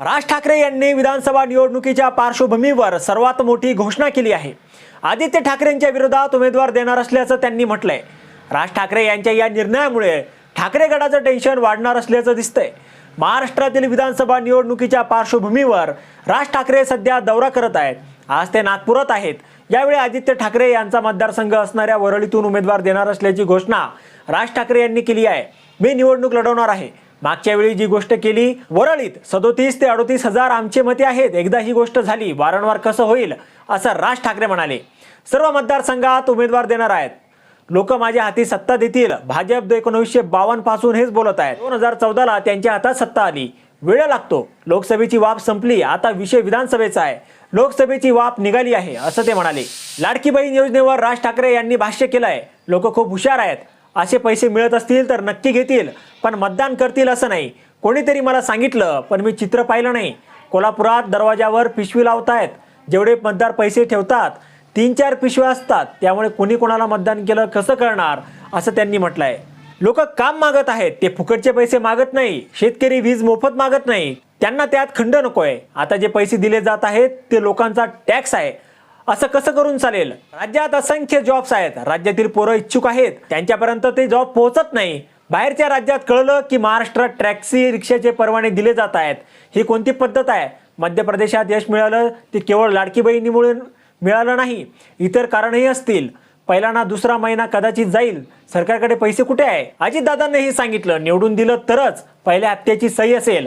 राज ठाकरे यांनी विधानसभा निवडणुकीच्या पार्श्वभूमीवर सर्वात मोठी घोषणा केली आहे. आदित्य ठाकरेंच्या विरोधात उमेदवार देणार असल्याचं त्यांनी म्हटलंय. राज ठाकरे यांच्या या निर्णयामुळे ठाकरे गटाचं टेन्शन वाढणार असल्याचं दिसतंय. महाराष्ट्रातील विधानसभा निवडणुकीच्या पार्श्वभूमीवर राज ठाकरे सध्या दौरा करत आहेत. आज ते नागपुरात आहेत. यावेळी आदित्य ठाकरे यांचा मतदारसंघ असणाऱ्या वरळीतून उमेदवार देणार असल्याची घोषणा राज ठाकरे यांनी केली आहे. मी निवडणूक लढवणार आहे. मागच्या वेळी जी गोष्ट केली वरळीत सदोतीस ते अडोतीस हजार आमचे मते आहेत. एकदा ही गोष्ट झाली वारंवार कसं होईल असं राज ठाकरे म्हणाले. सर्व मतदारसंघात उमेदवार देणार आहेत. लोक माझ्या हाती सत्ता देतील. भाजप एकोणीसशे बावन्नपासून हेच बोलत आहेत. दोन हजार चौदाला त्यांच्या हातात सत्ता आली. वेळ लागतो. लोकसभेची वाप संपली. आता विषय विधानसभेचा आहे. लोकसभेची वाप निघाली आहे असं ते म्हणाले. लाडकी बहीण योजनेवर राज ठाकरे यांनी भाष्य केलं आहे लोक खूप हुशार आहेत. असे पैसे मिळत असतील तर नक्की घेतील. पण मतदान करतील असं नाही. कोणीतरी मला सांगितलं पण मी चित्र पाहिलं नाही. कोल्हापुरात दरवाजावर पिशवी लावतायत. जेवढे मतदार पैसे ठेवतात तीन चार पिशव्या असतात. त्यामुळे कोणी कोणाला मतदान केलं कसं करणार असं त्यांनी म्हटलंय. लोक काम मागत आहेत. ते फुकटचे पैसे मागत नाही. शेतकरी वीज मोफत मागत नाही. त्यांना त्यात खंड नकोय. आता जे पैसे दिले जात आहेत ते लोकांचा टॅक्स आहे. असं कसं करून चालेल? राज्यात असंख्य जॉब्स आहेत. राज्यातील पोरं इच्छुक आहेत. त्यांच्यापर्यंत ते जॉब पोहोचत नाही. बाहेरच्या राज्यात कळलं की महाराष्ट्रात टॅक्सी रिक्षाचे परवाने दिले जात आहेत. ही कोणती पद्धत आहे? मध्य प्रदेशात यश मिळालं ते केवळ लाडकी बहिणीमुळे मिळालं नाही इतर कारणही असतील. पहिला ना दुसरा महिना कदाचित जाईल. सरकारकडे पैसे कुठे आहे? अजितदादांनी हे सांगितलं. निवडून दिलं तरच. पहिल्या हप्त्याची सही असेल.